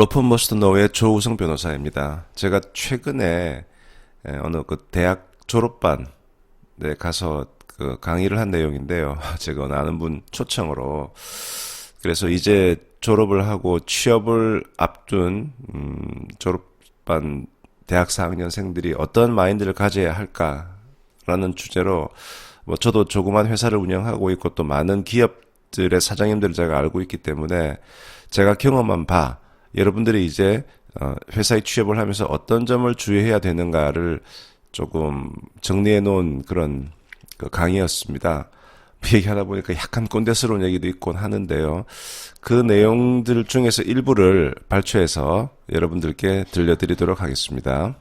로펌 머스터 노의 조우성 변호사입니다. 제가 최근에 에, 어느 그 대학 졸업반에 가서 그 강의를 한 내용인데요. 제가 아는 분 초청으로 그래서 이제 졸업을 하고 취업을 앞둔 음, 졸업반 대학 4학년생들이 어떤 마인드를 가져야 할까라는 주제로 뭐 저도 조그만 회사를 운영하고 있고 또 많은 기업들의 사장님들을 제가 알고 있기 때문에 제가 경험한 바 여러분들이 이제 어, 회사에 취업을 하면서 어떤 점을 주의해야 되는가를 조금 정리해 놓은 그런 그 강의였습니다. 얘기하다 보니까 약간 꼰대스러운 얘기도 있곤 하는데요. 그 내용들 중에서 일부를 발췌해서 여러분들께 들려드리도록 하겠습니다.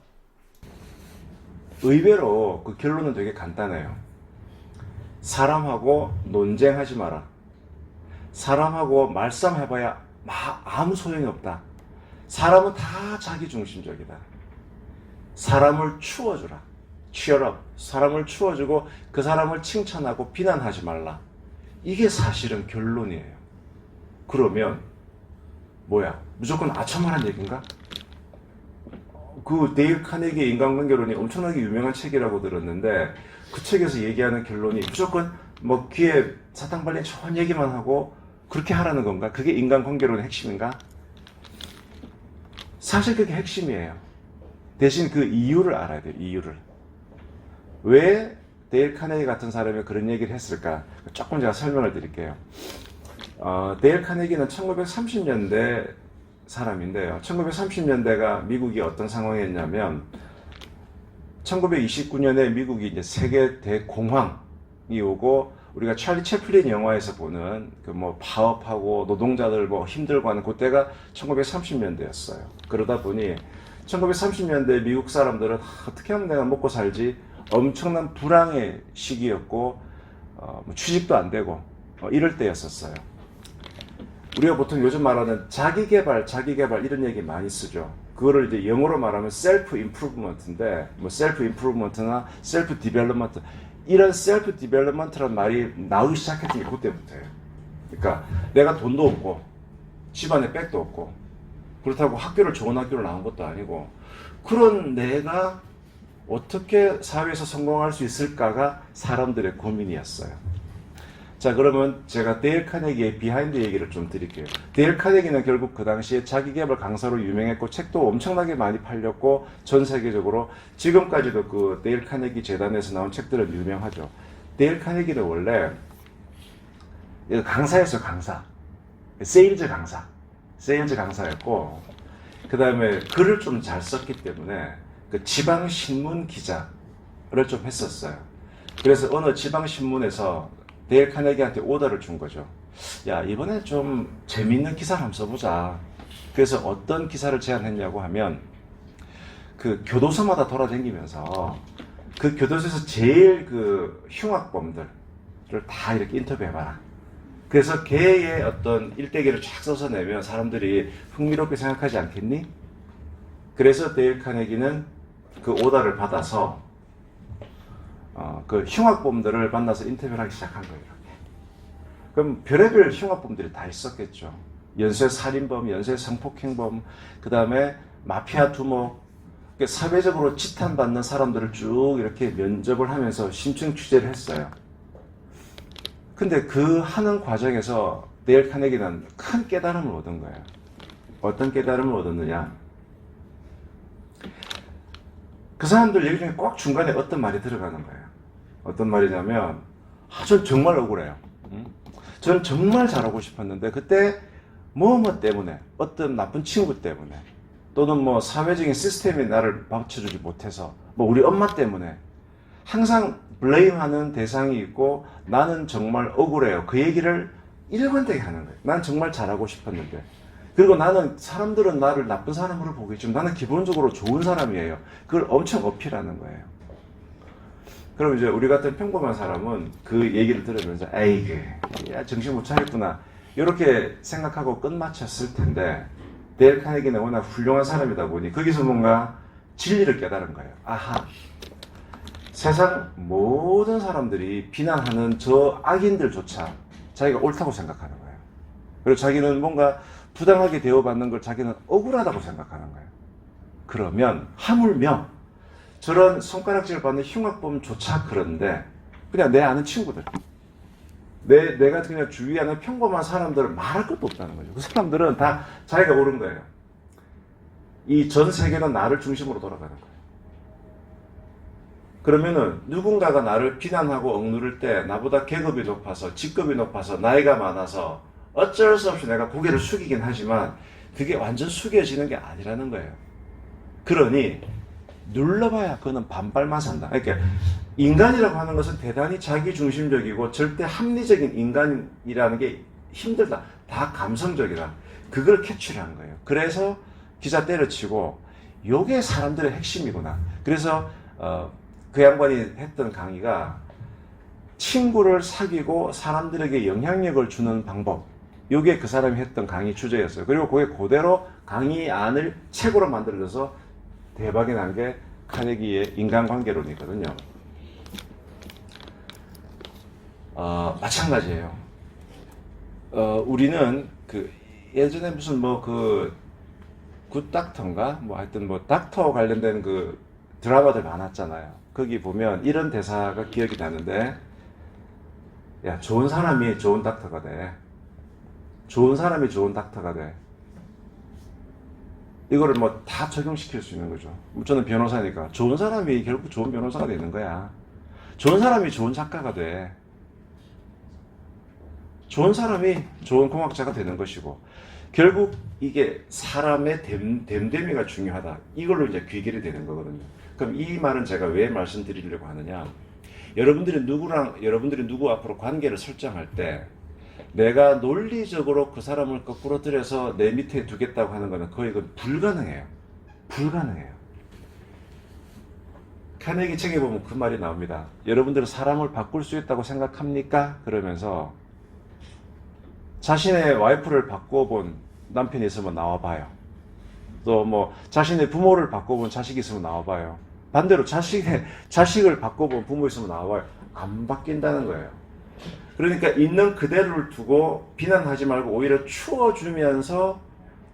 의외로 그 결론은 되게 간단해요. 사람하고 논쟁하지 마라. 사람하고 말싸움해봐야 마- 아무 소용이 없다. 사람은 다 자기 중심적이다. 사람을 추워주라. up. 사람을 추워주고 그 사람을 칭찬하고 비난하지 말라. 이게 사실은 결론이에요. 그러면 뭐야? 무조건 아첨하란 얘기인가? 그 데일 카네기의 인간관계론이 엄청나게 유명한 책이라고 들었는데 그 책에서 얘기하는 결론이 무조건 뭐 귀에 사탕 발린 좋은 얘기만 하고 그렇게 하라는 건가? 그게 인간관계론의 핵심인가? 사실 그게 핵심이에요. 대신 그 이유를 알아야 돼요. 이유를. 왜 데일 카네기 같은 사람이 그런 얘기를 했을까? 조금 제가 설명을 드릴게요. 어, 데일 카네기는 1930년대 사람인데요. 1930년대가 미국이 어떤 상황이었냐면 1929년에 미국이 이제 세계 대공황이 오고 우리가 찰리 채플린 영화에서 보는 그 뭐 파업하고 노동자들 뭐 힘들고 하는 그때가 1930년대였어요. 그러다 보니 1930년대 미국 사람들은 아, 어떻게 하면 내가 먹고 살지 엄청난 불황의 시기였고 어, 뭐 취직도 안 되고 어, 이럴 때였었어요. 우리가 보통 요즘 말하는 자기 개발, 자기 개발 이런 얘기 많이 쓰죠. 그거를 이제 영어로 말하면 셀프 임프루브먼트인데 뭐 셀프 임프루브먼트나 셀프 디벨롭먼트 이런 셀프 디벨롭먼트란 말이 나오기 시작했던 게 그때부터예요. 그러니까 내가 돈도 없고 집안에 백도 없고 그렇다고 학교를 좋은 학교를 나온 것도 아니고 그런 내가 어떻게 사회에서 성공할 수 있을까가 사람들의 고민이었어요. 자 그러면 제가 데일 카네기의 비하인드 얘기를 좀 드릴게요. 데일 카네기는 결국 그 당시에 자기개발 강사로 유명했고 책도 엄청나게 많이 팔렸고 전 세계적으로 지금까지도 그 데일 카네기 재단에서 나온 책들은 유명하죠. 데일 카네기는 원래 강사였어요 강사. 세일즈 강사. 세일즈 강사였고 그 다음에 글을 좀 잘 썼기 때문에 그 지방 신문 기자를 좀 했었어요. 그래서 어느 지방 신문에서 데일 카네기한테 오더를 준 거죠. 야 이번에 좀 재밌는 기사를 한번 써보자. 그래서 어떤 기사를 제안했냐고 하면 그 교도소마다 돌아다니면서 그 교도소에서 제일 그 흉악범들을 다 이렇게 인터뷰해봐라. 그래서 걔의 어떤 일대기를 쫙 써서 내면 사람들이 흥미롭게 생각하지 않겠니? 그래서 데일 카네기는 그 오더를 받아서 어, 그 흉악범들을 만나서 인터뷰를 하기 시작한 거예요. 이렇게. 그럼 별의별 흉악범들이 다 있었겠죠. 연쇄 살인범, 연쇄 성폭행범, 그 다음에 마피아 두목, 그 사회적으로 지탄받는 사람들을 쭉 이렇게 면접을 하면서 심층 취재를 했어요. 근데 그 하는 과정에서 데일 카네기는 큰 깨달음을 얻은 거예요. 어떤 깨달음을 얻었느냐? 그 사람들 얘기 중에 꼭 중간에 어떤 말이 들어가는 거예요. 어떤 말이냐면, 아, 전 정말 억울해요. 응? 전 정말 잘하고 싶었는데, 그때 뭐뭐 때문에, 어떤 나쁜 친구 때문에, 또는 뭐 사회적인 시스템이 나를 받쳐주지 못해서, 뭐 우리 엄마 때문에, 항상 블레임하는 대상이 있고, 나는 정말 억울해요. 그 얘기를 일관되게 하는 거예요. 난 정말 잘하고 싶었는데. 그리고 나는 사람들은 나를 나쁜 사람으로 보겠지만 나는 기본적으로 좋은 사람이에요. 그걸 엄청 어필하는 거예요. 그럼 이제 우리 같은 평범한 사람은 그 얘기를 들으면서 에이, 야 정신 못 차렸구나 이렇게 생각하고 끝마쳤을 텐데 데일 카네기는 워낙 훌륭한 사람이다 보니 거기서 뭔가 진리를 깨달은 거예요. 아하, 세상 모든 사람들이 비난하는 저 악인들조차 자기가 옳다고 생각하는 거예요. 그리고 자기는 뭔가 부당하게 대우받는 걸 자기는 억울하다고 생각하는 거예요. 그러면 하물며 저런 손가락질 받는 흉악범조차 그런데 그냥 내 아는 친구들 내, 내가 그냥 주위에 아는 평범한 사람들은 말할 것도 없다는 거죠. 그 사람들은 다 자기가 옳은 거예요. 이 전 세계는 나를 중심으로 돌아가는 거예요. 그러면은 누군가가 나를 비난하고 억누를 때 나보다 계급이 높아서 직급이 높아서 나이가 많아서 어쩔 수 없이 내가 고개를 숙이긴 하지만 그게 완전 숙여지는 게 아니라는 거예요. 그러니 눌러봐야 그거는 반발만 산다. 그러니까 인간이라고 하는 것은 대단히 자기중심적이고 절대 합리적인 인간이라는 게 힘들다. 다 감성적이다. 그걸 캐치를 한 거예요. 그래서 기자 때려치고 요게 사람들의 핵심이구나. 그래서 어, 그 양반이 했던 강의가 친구를 사귀고 사람들에게 영향력을 주는 방법. 요게 그 사람이 했던 강의 주제였어요. 그리고 그게 그대로 강의 안을 책으로 만들어져서 대박이 난 게 카네기의 인간관계론이거든요. 어, 마찬가지예요. 어, 우리는 그 예전에 무슨 뭐그 굿닥터인가 뭐 하여튼 뭐 닥터 관련된 그 드라마들 많았잖아요. 거기 보면 이런 대사가 기억이 나는데 야 좋은 사람이 좋은 닥터가 돼. 좋은 사람이 좋은 닥터가 돼. 이거를 뭐 다 적용시킬 수 있는 거죠. 뭐 저는 변호사니까 좋은 사람이 결국 좋은 변호사가 되는 거야. 좋은 사람이 좋은 작가가 돼. 좋은 사람이 좋은 공학자가 되는 것이고 결국 이게 사람의 됨, 됨됨이가 중요하다. 이걸로 이제 귀결이 되는 거거든요. 그럼 이 말은 제가 왜 말씀드리려고 하느냐? 여러분들이 누구랑 여러분들이 누구 앞으로 관계를 설정할 때 내가 논리적으로 그 사람을 거꾸로 들여서 내 밑에 두겠다고 하는 것은 거의 그 불가능해요. 불가능해요. 카네기 책에 보면 그 말이 나옵니다. 여러분들은 사람을 바꿀 수 있다고 생각합니까? 그러면서 자신의 와이프를 바꿔본 남편이 있으면 나와봐요. 또 뭐 자신의 부모를 바꿔본 자식이 있으면 나와봐요. 반대로 자식의 자식을 바꿔본 부모 있으면 나와봐요. 안 바뀐다는 거예요. 그러니까 있는 그대로를 두고 비난하지 말고 오히려 추워주면서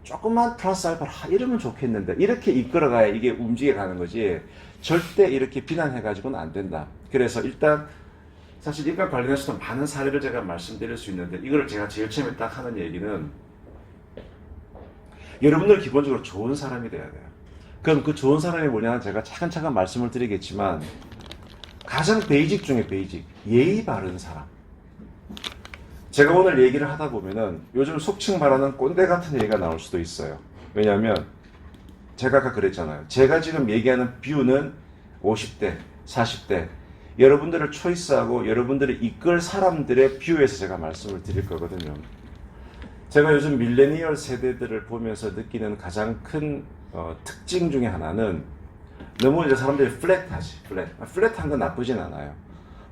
조금만 플러스 알파 하, 이러면 좋겠는데 이렇게 이끌어가야 이게 움직여가는 거지 절대 이렇게 비난해가지고는 안 된다. 그래서 일단 사실 인간 관련해서도 많은 사례를 제가 말씀드릴 수 있는데 이걸 제가 제일 처음에 딱 하는 얘기는 여러분들 기본적으로 좋은 사람이 돼야 돼요. 그럼 그 좋은 사람이 뭐냐는 제가 차근차근 말씀을 드리겠지만 가장 베이직 중에 베이직 예의 바른 사람. 제가 오늘 얘기를 하다 보면은 요즘 속칭 말하는 꼰대 같은 얘기가 나올 수도 있어요. 왜냐하면 제가 아까 그랬잖아요. 제가 지금 얘기하는 뷰는 50대, 40대 여러분들을 초이스하고 여러분들을 이끌 사람들의 뷰에서 제가 말씀을 드릴 거거든요. 제가 요즘 밀레니얼 세대들을 보면서 느끼는 가장 큰 어, 특징 중에 하나는 너무 이제 사람들이 플랫하지, 플랫. 아, 플랫한 건 나쁘진 않아요.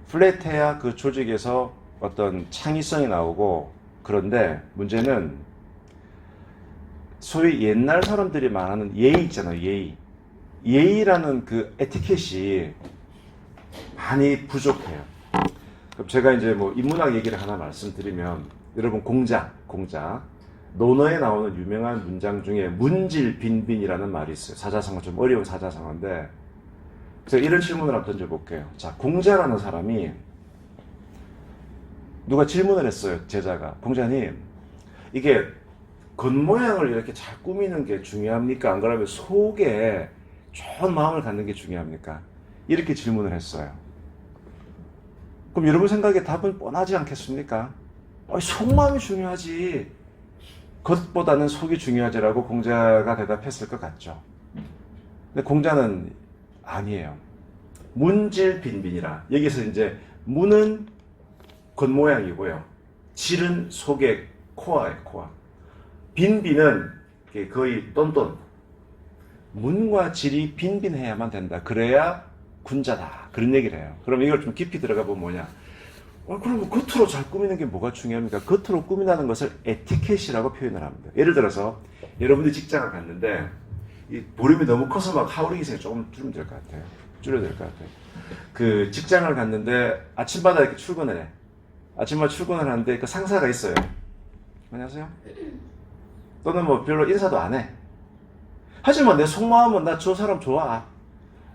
플랫해야 그 조직에서 어떤 창의성이 나오고 그런데 문제는 소위 옛날 사람들이 말하는 예의 있잖아요, 예의. 예의라는 그 에티켓이 많이 부족해요. 그럼 제가 이제 뭐 인문학 얘기를 하나 말씀드리면 여러분 공작, 공작. 논어에 나오는 유명한 문장 중에 문질 빈빈이라는 말이 있어요. 사자성어 좀 어려운 사자성어인데 제가 이런 질문을 한번 던져볼게요. 자, 공자라는 사람이 누가 질문을 했어요. 제자가 공자님 이게 겉모양을 이렇게 잘 꾸미는 게 중요합니까? 안 그러면 속에 좋은 마음을 갖는 게 중요합니까? 이렇게 질문을 했어요. 그럼 여러분 생각에 답은 뻔하지 않겠습니까? 아니, 속마음이 중요하지. 겉보다는 속이 중요하지라고 공자가 대답했을 것 같죠. 근데 공자는 아니에요. 문질 빈빈이라. 여기서 이제 문은 겉모양이고요. 질은 속의 코어예요, 코어. 빈빈은 거의 똔똔. 문과 질이 빈빈해야만 된다. 그래야 군자다. 그런 얘기를 해요. 그럼 이걸 좀 깊이 들어가 보면 뭐냐? 어, 그럼 겉으로 잘 꾸미는 게 뭐가 중요합니까? 겉으로 꾸민다는 것을 에티켓이라고 표현을 합니다. 예를 들어서 여러분들이 직장을 갔는데 이 보름이 너무 커서 막 하울링이 생 조금 줄이면 될 것 같아요. 줄여야 될 것 같아요. 그 직장을 갔는데 아침마다 이렇게 출근을 해. 아침마다 출근을 하는데 그 상사가 있어요. 안녕하세요. 또는 뭐 별로 인사도 안 해. 하지만 내 속마음은 나 저 사람 좋아.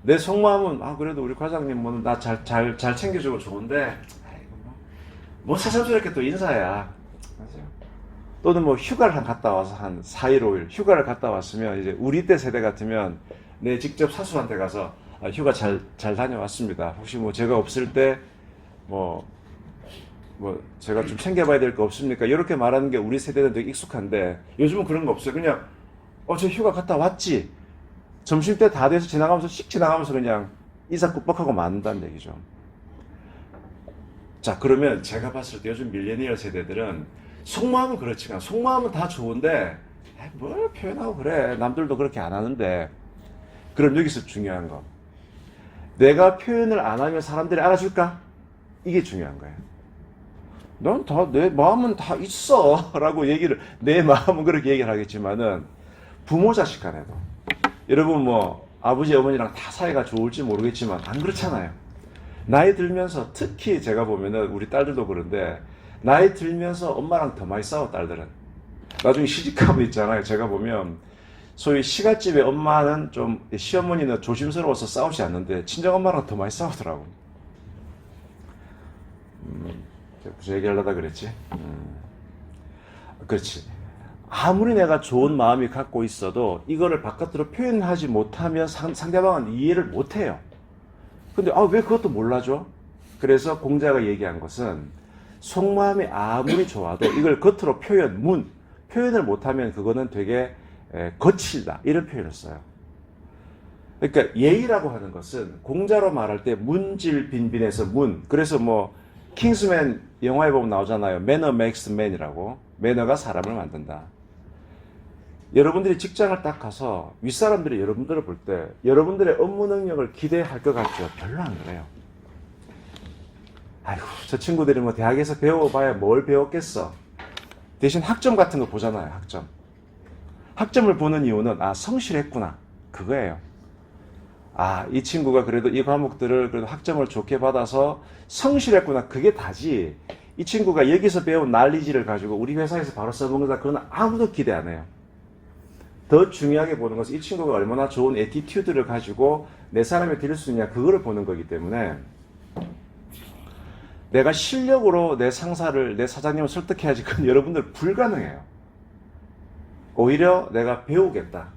내 속마음은 아 그래도 우리 과장님 뭐 나 잘 잘 잘 챙겨주고 좋은데 뭐, 뭐 새삼스럽게 또 인사야. 또는 뭐 휴가를 한 갔다 와서 한 4일 5일 휴가를 갔다 왔으면 이제 우리 때 세대 같으면 내 직접 사수한테 가서 아, 휴가 잘 잘 다녀왔습니다. 혹시 뭐 제가 없을 때 뭐 뭐 제가 좀 챙겨봐야 될 거 없습니까? 이렇게 말하는 게 우리 세대는 되게 익숙한데 요즘은 그런 거 없어요. 그냥 어저 휴가 갔다 왔지. 점심 때 다 돼서 지나가면서 씩 지나가면서 그냥 인사 꾹뻑하고 만다는 얘기죠. 자 그러면 제가 봤을 때 요즘 밀레니얼 세대들은 속마음은 그렇지만 속마음은 다 좋은데 뭘 표현하고 그래 남들도 그렇게 안 하는데 그럼 여기서 중요한 거 내가 표현을 안 하면 사람들이 알아줄까? 이게 중요한 거예요. 넌다내 마음은 다 있어 라고 얘기를 내 마음은 그렇게 얘기를 하겠지만은 부모 자식 간에도 여러분 뭐 아버지 어머니랑 다 사이가 좋을지 모르겠지만 안 그렇잖아요. 나이 들면서 특히 제가 보면은 우리 딸들도 그런데 나이 들면서 엄마랑 더 많이 싸워 딸들은 나중에 시집가면 있잖아요. 제가 보면 소위 시갓집에 엄마는 좀 시어머니는 조심스러워서 싸우지 않는데 친정 엄마랑 더 많이 싸우더라고. 음, 무슨 얘기하려다 그랬지? 음, 그렇지. 아무리 내가 좋은 마음이 갖고 있어도 이거를 바깥으로 표현하지 못하면 상, 상대방은 이해를 못해요. 근데 아, 왜 그것도 몰라줘? 그래서 공자가 얘기한 것은 속마음이 아무리 좋아도 이걸 겉으로 표현, 문, 표현을 못하면 그거는 되게 에, 거칠다. 이런 표현을 써요. 그러니까 예의라고 하는 것은 공자로 말할 때 문질 빈빈해서 문. 그래서 뭐 킹스맨 영화에 보면 나오잖아요. 매너 맥스 맨이라고. 매너가 사람을 만든다. 여러분들이 직장을 딱 가서 윗사람들이 여러분들을 볼 때 여러분들의 업무 능력을 기대할 것 같죠? 별로 안 그래요. 아이고, 저 친구들이 뭐 대학에서 배워봐야 뭘 배웠겠어. 대신 학점 같은 거 보잖아요, 학점. 학점을 보는 이유는, 아, 성실했구나. 그거예요. 아, 이 친구가 그래도 이 과목들을 그래도 학점을 좋게 받아서 성실했구나. 그게 다지. 이 친구가 여기서 배운 난리지를 가지고 우리 회사에서 바로 써먹는다. 그건 아무도 기대 안 해요. 더 중요하게 보는 것은 이 친구가 얼마나 좋은 에티튜드를 가지고 내 사람이 될수 있냐. 그거를 보는 거기 때문에 내가 실력으로 내 상사를, 내 사장님을 설득해야지. 그건 여러분들 불가능해요. 오히려 내가 배우겠다.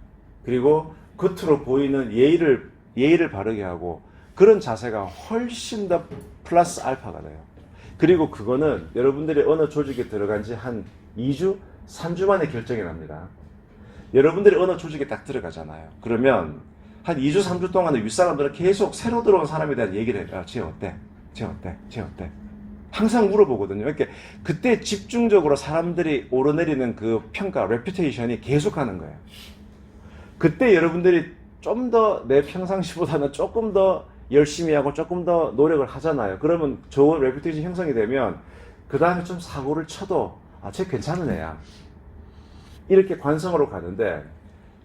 그리고 겉으로 보이는 예의를, 예의를 바르게 하고 그런 자세가 훨씬 더 플러스 알파가 돼요. 그리고 그거는 여러분들이 어느 조직에 들어간 지 한 2주, 3주 만에 결정이 납니다. 여러분들이 어느 조직에 딱 들어가잖아요. 그러면 한 2주, 3주 동안에 윗사람들은 계속 새로 들어온 사람에 대한 얘기를 해요. 아, 쟤 어때? 쟤 어때? 쟤 어때? 항상 물어보거든요. 이렇게 그때 집중적으로 사람들이 오르내리는 그 평가, 레퓨테이션이 계속 하는 거예요. 그때 여러분들이 좀 더 내 평상시보다는 조금 더 열심히 하고 조금 더 노력을 하잖아요. 그러면 좋은 레퓨테이션 형성이 되면 그 다음에 좀 사고를 쳐도 아, 쟤 괜찮은 애야. 이렇게 관성으로 가는데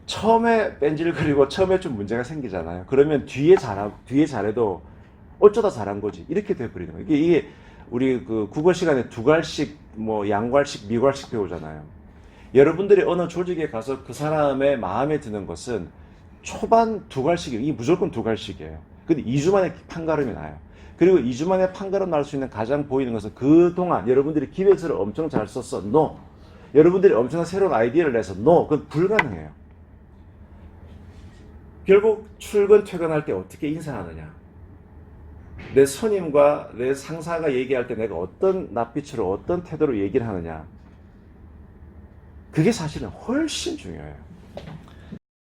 처음에 뺀질거리고 처음에 좀 문제가 생기잖아요. 그러면 뒤에 잘 뒤에 잘해도 어쩌다 잘한 거지 이렇게 돼버리는 거예요. 이게, 이게 우리 그 국어 시간에 두괄식 뭐 양괄식 미괄식 배우잖아요. 여러분들이 어느 조직에 가서 그 사람의 마음에 드는 것은 초반 두괄식이에요. 이게 무조건 두괄식이에요. 근데 2주 만에 판가름이 나요. 그리고 2주 만에 판가름 날 수 있는 가장 보이는 것은 그동안 여러분들이 기획서를 엄청 잘 썼어. No. 여러분들이 엄청난 새로운 아이디어를 내서 no. 그건 불가능해요. 결국 출근, 퇴근할 때 어떻게 인사하느냐. 내 선임과 내 상사가 얘기할 때 내가 어떤 낯빛으로 어떤 태도로 얘기를 하느냐. 그게 사실은 훨씬 중요해요.